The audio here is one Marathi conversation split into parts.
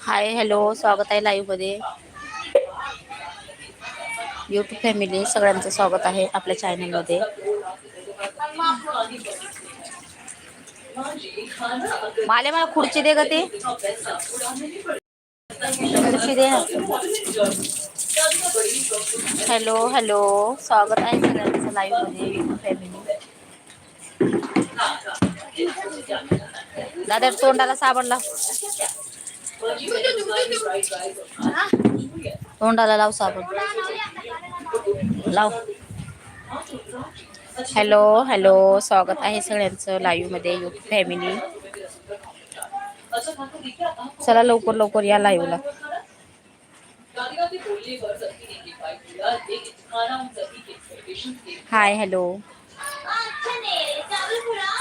हाय हॅलो स्वागत आहे लाईव्ह मध्ये. युट्यूब फॅमिली सगळ्यांचं स्वागत आहे आपल्या चॅनल मध्ये. माले, मला खुर्ची दे ग ती. खुर्ची दे. हॅलो हॅलो स्वागत आहे सगळ्यांचं लाईव्ह मध्ये फॅमिली दादा तोंडाला साबण लाव. तोंडाला लाव साबण. लाव. हॅलो हॅलो स्वागत आहे सगळ्यांचं लाईव्हमध्ये युट्यूब फॅमिली. चला लवकर लवकर या लाईव्हला. Hi hello.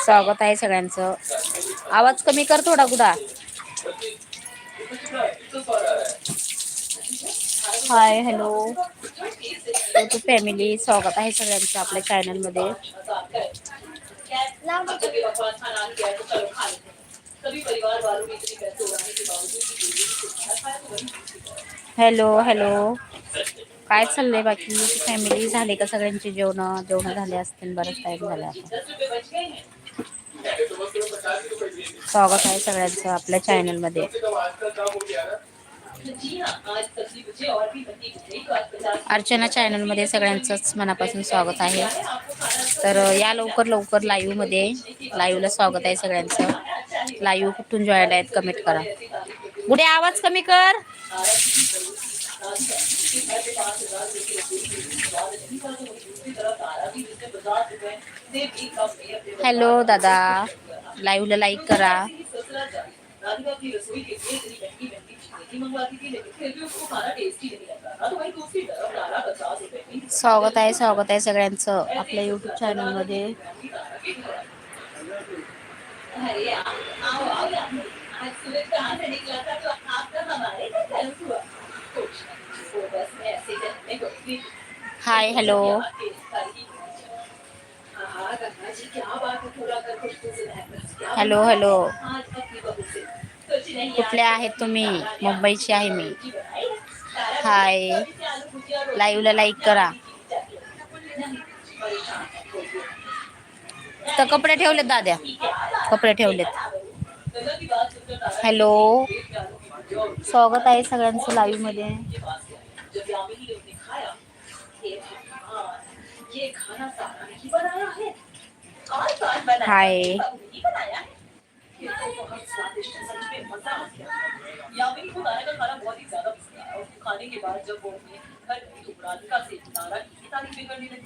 स्वागत आहे सगळ्यांचं. आवाज कमी कर थोडा गुडा. Hi hello. तू फॅमिली स्वागत आहे सगळ्यांचं आपल्या चॅनलमध्ये हॅलो हॅलो. काय चाललंय बाकी? फॅमिली झाले का सगळ्यांची जेवण? जेवण झाले असतील बरंच टाईम झाला आता. स्वागत आहे सगळ्यांचं आपल्या चॅनलमध्ये. अर्चना चॅनलमध्ये सगळ्यांचंच मनापासून स्वागत आहे. तर या लवकर लवकर लाईव्हमध्ये स्वागत आहे सगळ्यांचं. लाईव्ह कुठून जॉईन आहेत कमेंट करा. पुढे आवाज कमी कर. हॅलो दादा. लाईव्हला लाईक करा. स्वागत आहे स्वागत आहे सगळ्यांचं आपल्या युट्यूब चॅनलमध्ये हाय हॅलो हॅलो हॅलो. कुठले आहेत तुम्ही? मुंबईची आहे मी. हाय. लाईव्हला लाईक करा. तर कपडे ठेवलेत दाद्या. कपडे ठेवलेत. हॅलो. स्वागत आहे सगळ्यांचं लाईव्हमध्ये. हाय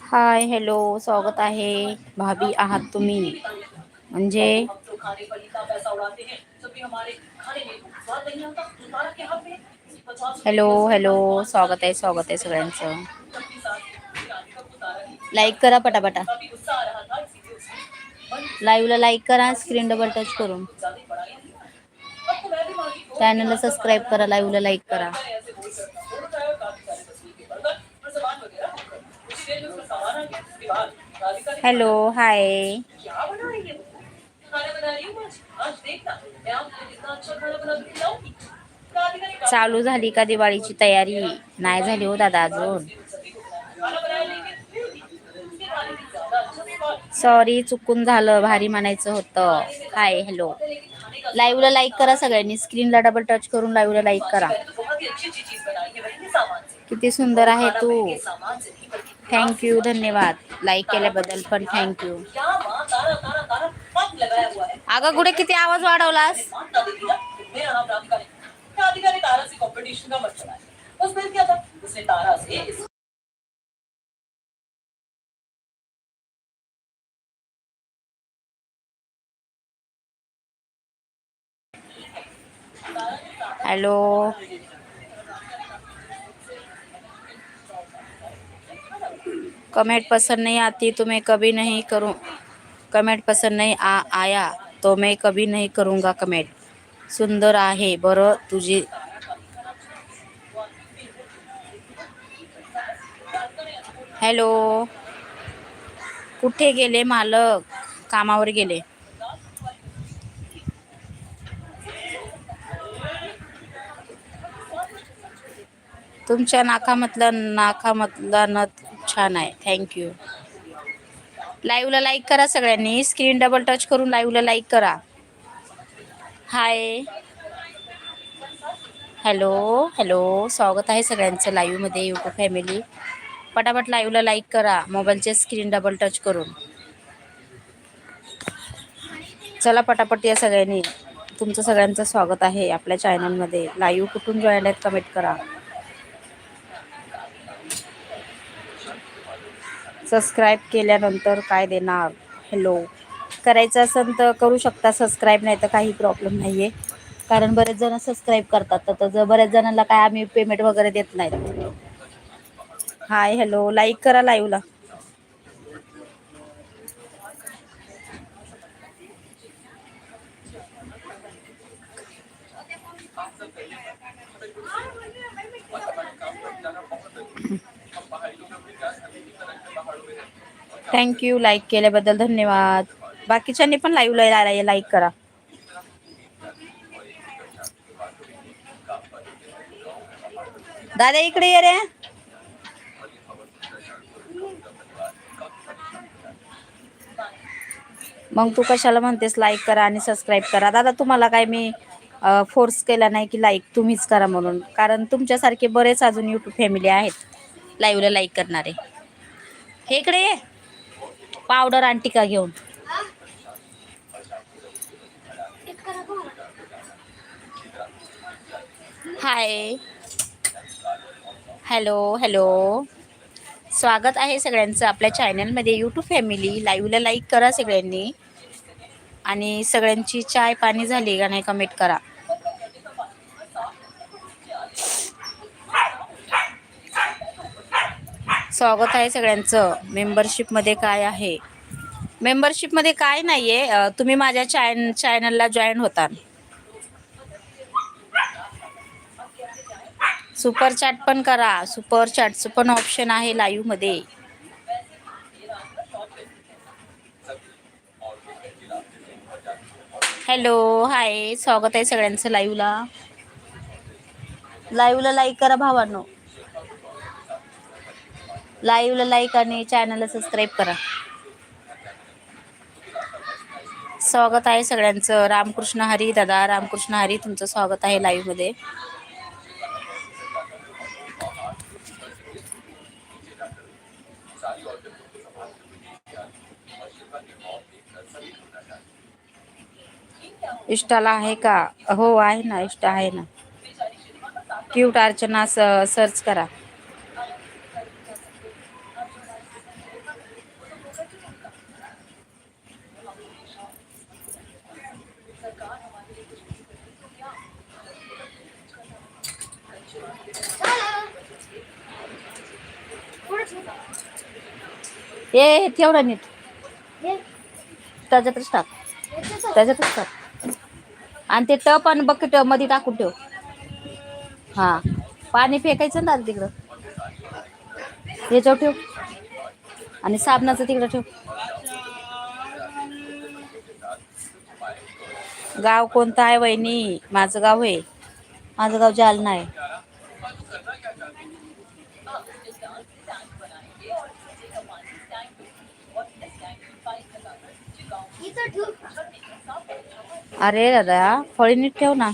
हाय हॅलो स्वागत आहे. भाभी आहात तुम्ही. म्हणजे? हॅलो हॅलो स्वागत आहे स्वागत आहे सगळ्यांचं. लाईक करा पटापटा. लाईव्हला लाईक करा स्क्रीन डबल टच करून. चॅनलला सबस्क्राईब करा लाईव्हला लाईक करा. हॅलो हाय चालू झाली का दिवाळीची तयारी? नाही झाली हो दादा अजून. सॉरी चुकून झालं. भारी म्हणायचं होतं. हाय हॅलो लाईव्हला लाईक करा सगळ्यांनी. स्क्रीनला डबल टच करून लाईव्हला लाईक करा. किती सुंदर आहे तू. थँक्यू धन्यवाद. लाईक केल्याबद्दल पण थँक्यू अगं कुठे किती आवाज वाढवलास? हॅलो. कमेंट पसंद नहीं आती तो मैं कभी नहीं करूँ. कमेंट पसंद नहीं आ आया तो मैं कभी नहीं करूँगा कमेंट. सुंदर आहे बरं तुझी. हॅलो. कुठे गेले मालक? कामावर गेले. तुमच्या नाकामधलं नाकामधला नथ खूप छान आहे. थँक्यू लाईव्हला लाईक करा सगळ्यांनी. स्क्रीन डबल टच करून लाईव्हला लाईक करा. हाय हॅलो हॅलो स्वागत आहे सगळ्यांचं लाईव्हमध्ये युट्यूब फॅमिली पटापट लाईव्हला लाईक करा. मोबाईलचे स्क्रीन डबल टच करून. चला पटापट या सगळ्यांनी. तुमचं सगळ्यांचं स्वागत आहे आपल्या चॅनलमध्ये लाईव्ह कुठून जॉईन आहेत कमेंट करा. सबस्क्राईब केल्यानंतर काय देणार? हॅलो करायचं असेल तर करू शकता सबस्क्राईब नाही तर काही प्रॉब्लेम नाही आहे कारण बरेच जण सबस्क्राईब करतात. तर जर बऱ्याच जणांना काय आम्ही पेमेंट वगैरे देत नाहीत. हाय हॅलो लाईक करा लाईव्हला थँक्यू लाईक केल्याबद्दल धन्यवाद. बाकीच्यांनी पण लाईव्हला लाईक करा. दादा इकडे ये रे. मग तू कशाला म्हणतेस लाईक करा आणि सबस्क्राईब करा. दादा तुम्हाला काय मी फोर्स केला नाही की लाईक तुम्हीच करा म्हणून. कारण तुमच्यासारखे बरेच अजून यूट्यूब फॅमिली आहेत लाईव्हला लाईक करणारे. हे इकडे ये. पावडर आणि टिका घेऊन. हाय. Hello hello. स्वागत आहे सगळ्यांचं आपल्या चॅनलमध्ये यूट्यूब फॅमिली लाईव्हला लाईक करा सगळ्यांनी. आणि सगळ्यांची चाय पाणी झाली का नाही कमेंट करा. स्वागत आहे सगळ्यांचं. मेंबरशिपमध्ये काय आहे? मेंबरशिपमध्ये काय नाही आहे तुम्ही माझ्या चॅन चॅनलला जॉईन होता सुपर चॅट पण करा. सुपर चॅटचं पण ऑप्शन आहे लाईव्हमध्ये हॅलो हाय स्वागत आहे सगळ्यांचं लाईव्हला लाईव्हला लाईक करा भावांनो. लाईव्हला लाईक आणि चॅनलला सबस्क्राईब करा. स्वागत आहे सगळ्यांचं. रामकृष्ण हरी दादा रामकृष्ण हरी तुमचं स्वागत आहे लाईव्हमध्ये. इष्टाला आहे का? हो आहे ना इष्ट आहे ना. क्यूट अर्चना सर्च करा. ए ठेव ना नीट. त्याच्यातच टाक. त्याच्यातच टाक. आणि ते टप आणि बकेटमध्ये टाकून ठेव. हा. पाणी फेकायचं ना तिकडं. ह्याच्यावर ठेव. आणि साबणाचं तिकडं ठेव. गाव कोणतं आहे वहिनी? माझं गाव आहे माझं गाव जालना आहे. अरे दादा फळी नीट ठेव ना.